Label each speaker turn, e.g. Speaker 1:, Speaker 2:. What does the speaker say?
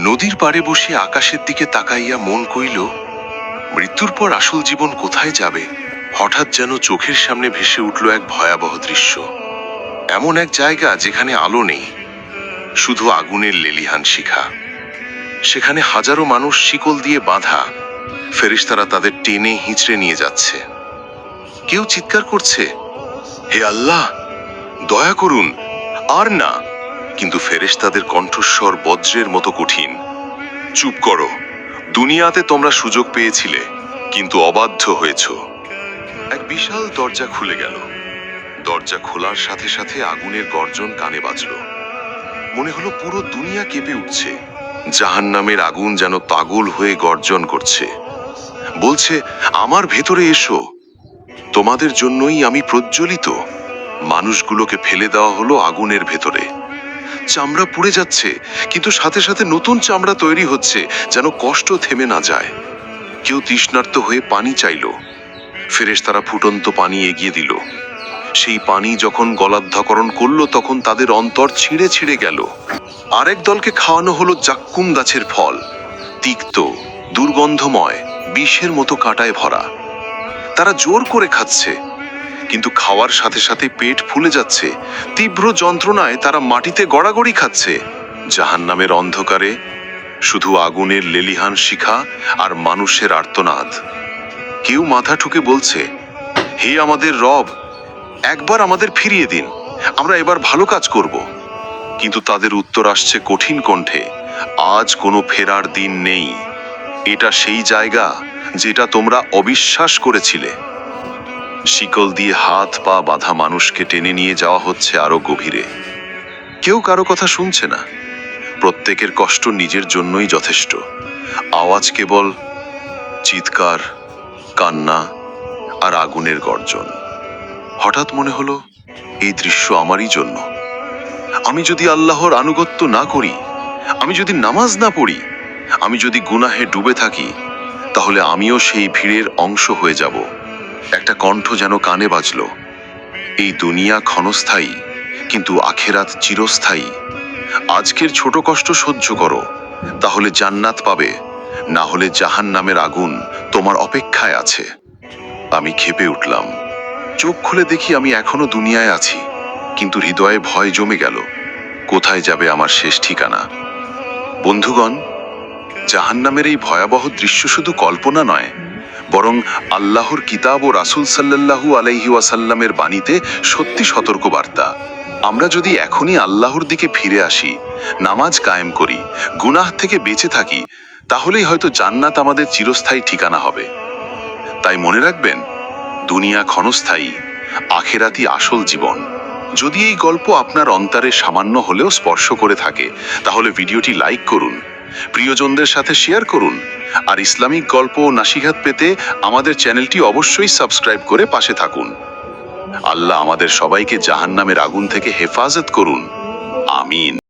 Speaker 1: নদীর পাড়ে বসে আকাশের দিকে তাকাইয়া মন কইল, মৃত্যুর পর আসল জীবন কোথায় যাবে? হঠাৎ যেন চোখের সামনে ভেসে উঠল এক ভয়াবহ দৃশ্য। এমন এক জায়গা যেখানে আলো নেই, শুধু আগুনের লেলিহান শিখা। সেখানে হাজারো মানুষ শিকল দিয়ে বাঁধা ফেরিস্তারা তাদের টেনে হিঁচড়ে নিয়ে যাচ্ছে। কেউ চিৎকার করছে, হে আল্লাহ, দয়া করুন, আর না। কিন্তু ফেরেশতাদের কণ্ঠস্বর বজ্রের মতো কঠিন। চুপ করো। দুনিয়াতে তোমরা সুযোগ পেয়েছিলে, কিন্তু অবাধ্য হয়েছ। এক বিশাল দরজা খুলে গেল। দরজা খোলার সাথে সাথে আগুনের গর্জন কানে বাজল। মনে হলো পুরো দুনিয়া কেঁপে উঠছে। জাহান্নামের আগুন যেন পাগল হয়ে গর্জন করছে। বলছে, আমার ভেতরে এসো। তোমাদের জন্যই আমি প্রজ্বলিত। মানুষগুলোকে ফেলে দেওয়া হলো আগুনের ভেতরে। চামড়া পুড়ে যাচ্ছে, কিন্তু সাথে সাথে নতুন চামড়া তৈরি হচ্ছে, যেন কষ্ট থেমে না যায়। কেউ তৃষ্ণার্ত হয়ে পানি চাইল। ফেরেশ তারা ফুটন্ত পানি এগিয়ে দিল। সেই পানি যখন গলাধ্যকরণ করল, তখন তাদের অন্তর ছিঁড়ে ছিঁড়ে গেল। আরেক দলকে খাওয়ানো হলো জাক্কুম গাছের ফল। তিক্ত, দুর্গন্ধময়, বিষের মতো কাঁটায় ভরা। তারা জোর করে খাচ্ছে। কিন্তু খাওয়ার সাথে সাথে পেট ফুলে যাচ্ছে। তীব্র যন্ত্রণায় তারা মাটিতে গড়াগড়ি খাচ্ছে। জাহান্নামের অন্ধকারে শুধু আগুনের লেলিহান শিখা আর মানুষের আর্তনাদ। কেউ মাথা ঠুকে বলছে, হে আমাদের রব, একবার আমাদের ফিরিয়ে দিন, আমরা এবার ভালো কাজ করব। কিন্তু তাদের উত্তর আসছে কঠিন কণ্ঠে, আজ কোনো ফেরার দিন নেই। এটা সেই জায়গা যেটা তোমরা অবিশ্বাস করেছিলে। শিকল দিয়ে হাত পা বাঁধা মানুষকে টেনে নিয়ে যাওয়া হচ্ছে আরও গভীরে। কেউ কারও কথা শুনছে না। প্রত্যেকের কষ্ট নিজের জন্যই যথেষ্ট। আওয়াজ কেবল চিৎকার, কান্না আর আগুনের গর্জন। হঠাৎ মনে হলো, এই দৃশ্য আমারই জন্য। আমি যদি আল্লাহর আনুগত্য না করি, আমি যদি নামাজ না পড়ি, আমি যদি গুনাহে ডুবে থাকি, তাহলে আমিও সেই ভিড়ের অংশ হয়ে যাব। একটা কণ্ঠ যেন কানে বাজল। এই দুনিয়া ক্ষণস্থায়ী, কিন্তু আখেরাত চিরস্থায়ী। আজকের ছোট কষ্ট সহ্য করো, তাহলে জান্নাত পাবে, না হলে জাহান নামের আগুন তোমার অপেক্ষায় আছে। আমি খেপে উঠলাম। চোখ খুলে দেখি আমি এখনও দুনিয়ায় আছি, কিন্তু হৃদয়ে ভয় জমে গেল। কোথায় যাবে আমার শেষ ঠিকানা? বন্ধুগণ, জাহান্নামের এই ভয়াবহ দৃশ্য শুধু কল্পনা নয় বরং আল্লাহর কিতাব ও রাসূল সাল্লাল্লাহু আলাইহি ওয়াসাল্লামের বাণীতে সত্যি সতর্কবার্তা। আমরা যদি এখনই আল্লাহর দিকে ফিরে আসি, নামাজ কায়েম করি, গুনাহ থেকে বেঁচে থাকি, তাহলেই হয়তো জান্নাত আমাদের চিরস্থায়ী ঠিকানা হবে। তাই মনে রাখবেন, দুনিয়া ক্ষণস্থায়ী আখেরাতি আসল জীবন। যদি এই গল্প আপনার অন্তরে সামান্য হলেও স্পর্শ করে থাকে, তাহলে ভিডিওটি লাইক করুন প্রিয়জনদের সাথে শেয়ার করুন। আর ইসলামিক গল্প ও নাসিহাত পেতে আমাদের চ্যানেলটি অবশ্যই সাবস্ক্রাইব করে পাশে থাকুন। আল্লাহ আমাদের সবাইকে জাহান্নামের আগুন থেকে হেফাজত করুন। আমিন।